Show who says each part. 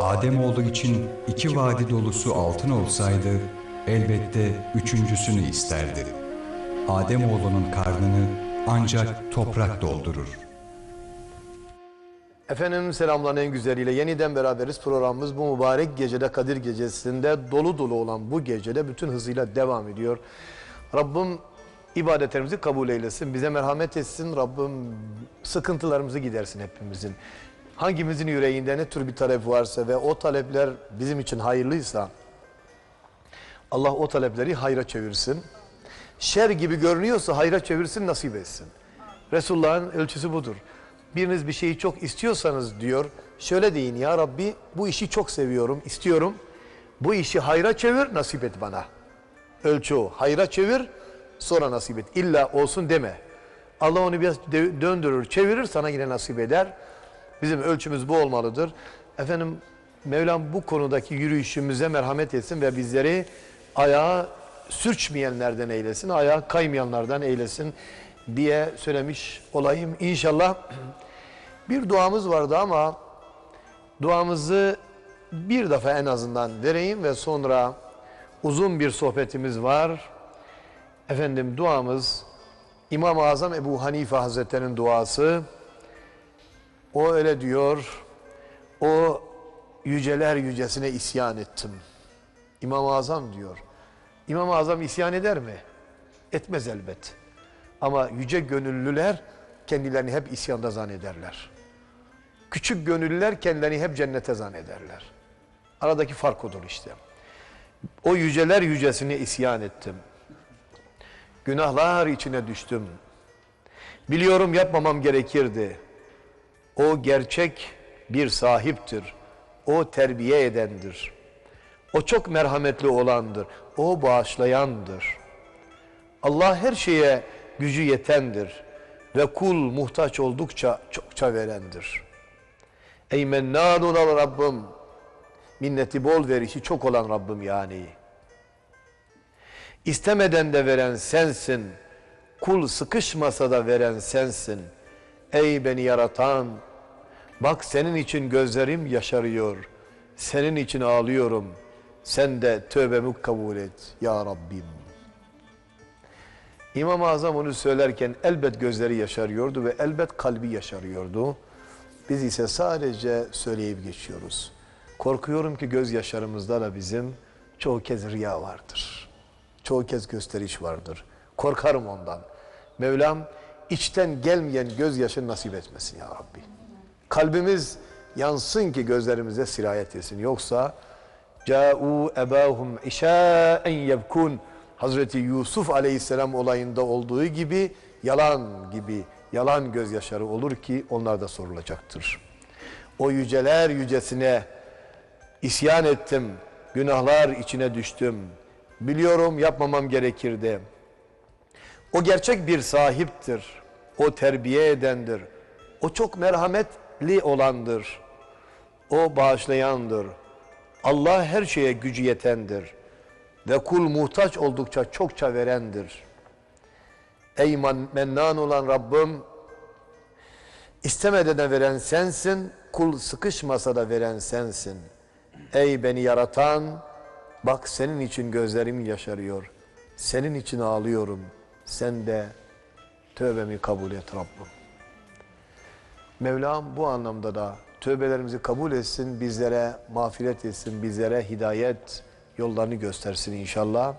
Speaker 1: Ademoğlu için iki vadi dolusu altın olsaydı elbette üçüncüsünü isterdi. Ademoğlunun karnını ancak toprak doldurur.
Speaker 2: Efendim selamların en güzeliyle yeniden beraberiz. Programımız bu mübarek gecede Kadir Gecesi'nde dolu dolu olan bu gecede bütün hızıyla devam ediyor. Rabbim ibadetlerimizi kabul eylesin. Bize merhamet etsin. Rabbim sıkıntılarımızı gidersin hepimizin. Hangimizin yüreğinde ne tür bir talep varsa ve o talepler bizim için hayırlıysa Allah o talepleri hayra çevirsin. Şer gibi görünüyorsa hayra çevirsin, nasip etsin. Resulullah'ın ölçüsü budur. Biriniz bir şeyi çok istiyorsanız diyor, şöyle deyin ya Rabbi bu işi çok seviyorum, istiyorum. Bu işi hayra çevir, nasip et bana. Ölçü. Hayra çevir, sonra nasip et. İlla olsun deme. Allah onu biraz dö- döndürür, çevirir, sana yine nasip eder. Bizim ölçümüz bu olmalıdır. Efendim Mevlam bu konudaki yürüyüşümüze merhamet etsin ve bizleri ayağa sürçmeyenlerden eylesin, ayağa kaymayanlardan eylesin diye söylemiş olayım. İnşallah bir duamız vardı ama duamızı bir defa en azından vereyim ve sonra uzun bir sohbetimiz var. Efendim duamız İmam-ı Azam Ebu Hanife Hazretleri'nin duası. O öyle diyor. O yüceler yücesine isyan ettim. İmam-ı Azam diyor. İmam-ı Azam isyan eder mi? Etmez elbet. Ama yüce gönüllüler kendilerini hep isyanda zannederler. Küçük gönüllüler kendilerini hep cennete zannederler. Aradaki fark odur işte. O yüceler yücesine isyan ettim. Günahlar içine düştüm. Biliyorum yapmamam gerekirdi. O gerçek bir sahiptir. O terbiye edendir. O çok merhametli olandır. O bağışlayandır. Allah her şeye gücü yetendir. Ve kul muhtaç oldukça çokça verendir. Ey mennanun al Rabbim. Minneti bol verişi çok olan Rabbim yani. İstemeden de veren sensin. Kul sıkışmasa da veren sensin. Ey beni yaratan, bak senin için gözlerim yaşarıyor. Senin için ağlıyorum. Sen de tövbemi kabul et ya Rabbim. İmam-ı Azam onu söylerken elbet gözleri yaşarıyordu ve elbet kalbi yaşarıyordu. Biz ise sadece söyleyip geçiyoruz. Korkuyorum ki gözyaşlarımızda da bizim çoğu kez riya vardır. Çoğu kez gösteriş vardır. Korkarım ondan. Mevlam içten gelmeyen gözyaşı nasip etmesin ya Rabbi. Kalbimiz yansın ki gözlerimize sirayet etsin. Yoksa Câ'û ebâhum işâen yebkûn Hazreti Yusuf aleyhisselam olayında olduğu gibi yalan gibi yalan gözyaşları olur ki onlar da sorulacaktır. O yüceler yücesine isyan ettim, günahlar içine düştüm. Biliyorum yapmamam gerekirdi. O gerçek bir sahiptir. O terbiye edendir. O çok merhametli olandır. O bağışlayandır. Allah her şeye gücü yetendir. Ve kul muhtaç oldukça çokça verendir. Ey mennan olan Rabbim, istemeden de veren sensin, kul sıkışmasa da veren sensin. Ey beni yaratan, bak senin için gözlerim yaşarıyor. Senin için ağlıyorum. Sen de tövbemi kabul et Rabbim. Mevlam bu anlamda da tövbelerimizi kabul etsin, bizlere mağfiret etsin, bizlere hidayet yollarını göstersin inşallah.